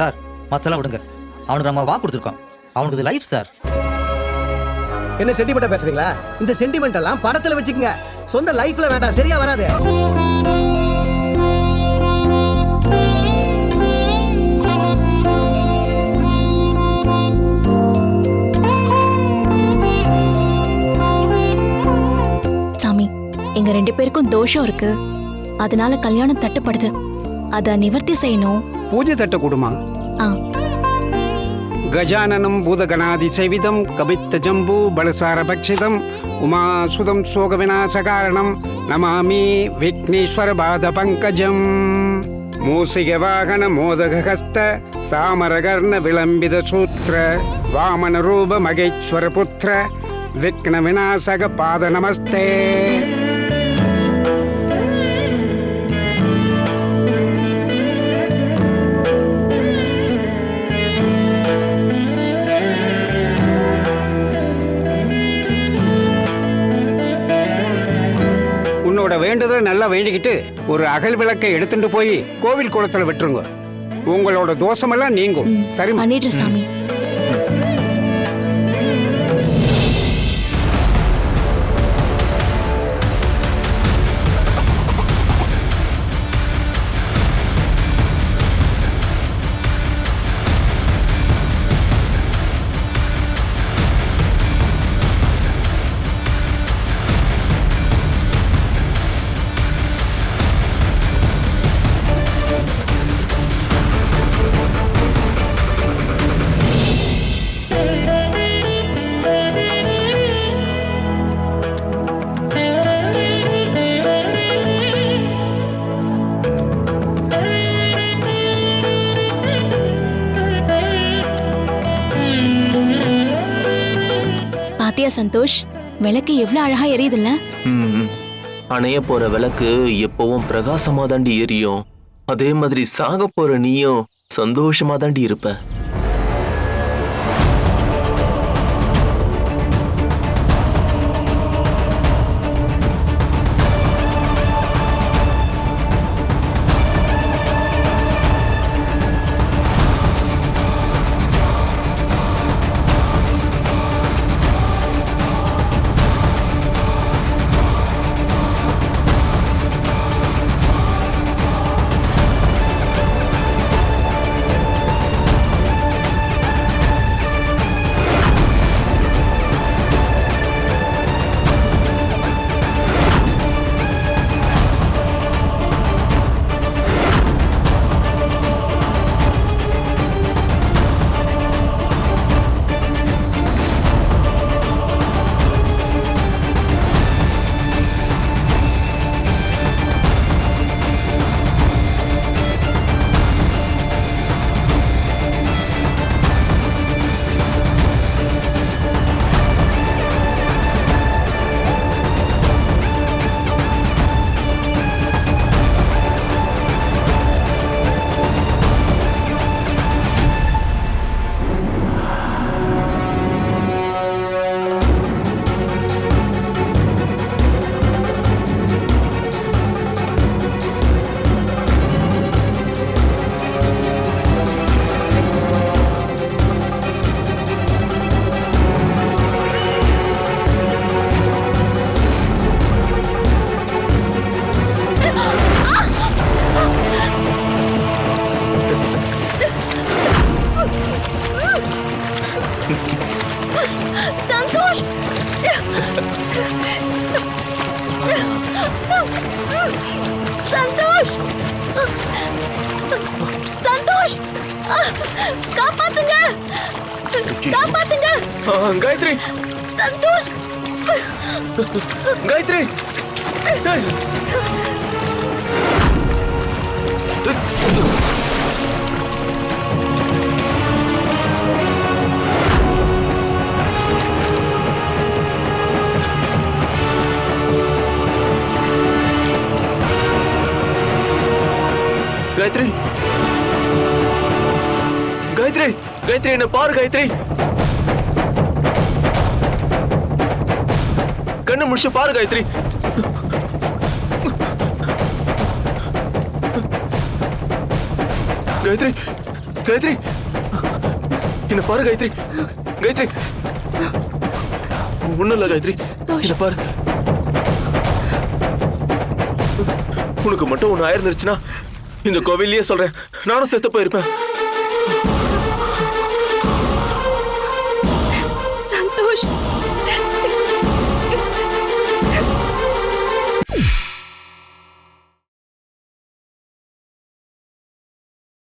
Sir மத்தெல்லாம் விடுங்க. அவனுக்கு நம்ம வாக்கு கொடுத்துருக்கோம். அவனுக்கு இது லைஃப் சார். என்ன சென்டிமெண்டா பேசுறீங்களா? இந்த சென்டிமெண்ட் எல்லாம் படத்துல வச்சுக்கங்க. சொந்த லைஃப்ல வேண்டாம் சரியா வராது. சாமி எங்க ரெண்டு பேருக்கும் தோஷம் இருக்கு. அதனால கல்யாணம் தட்டுப்படுது. அத நிவர்த்தி செய்யணும். பூஜை தட்ட கொடுமா? கஜானனம் பூதகணாதி பூதகணாதிசைவிதம் கபித்த ஜம்பு பலசார பலசாரபக்ஷிதம் உமாசுதம் சோக விநாசகாரணம் நமாமி விக்னேஸ்வர பாத பங்கஜம். மூசிக வாகன மோதகஹஸ்த சாமரகர்ண விளம்பித சூத்திர வாமன ரூப மகேஸ்வர புத்திர விக்ன விநாசக பாத நமஸ்தே. வேண்டுதலை நல்லா வேண்டிக்கிட்டு ஒரு அகல் விளக்கை எடுத்துட்டு போய் கோவில் குளத்துல விட்டுருங்க. உங்களோட தோஷமெல்லாம் நீங்கும். சரி பண்ணிடுற சாமி. பாத்தியா சந்தோஷ் விளக்கு எவ்வளவு அழகா எரியுதுல்ல? அணைய போற விளக்கு எப்பவும் பிரகாசமா தாண்டி எரியும். அதே மாதிரி சாக போற நீயும் சந்தோஷமா தாண்டி இருப்ப. சந்தோஷ்! சந்தோஷ்! காப்பாத்துங்க! காப்பாத்துங்க! காயத்ரி! சந்தோஷ்! காயத்ரி! காயத்ரி. காயத்ரி காயத்ரி என்ன பாரு காயத்ரி. கண்ணு முடிச்சு பாரு காயத்ரி. காயத்ரி காயத்ரி. என்ன பாரு காயத்ரி. காயத்ரி. ஒண்ணும் இல்ல காயத்ரி. என்ன பாரு. உனக்கு மட்டும் ஒண்ணு ஆயிருந்துருச்சுன்னா இந்த கோவில்லயே சொல்றேன். நானும் செத்து போயிருப்பேன். சந்தோஷம்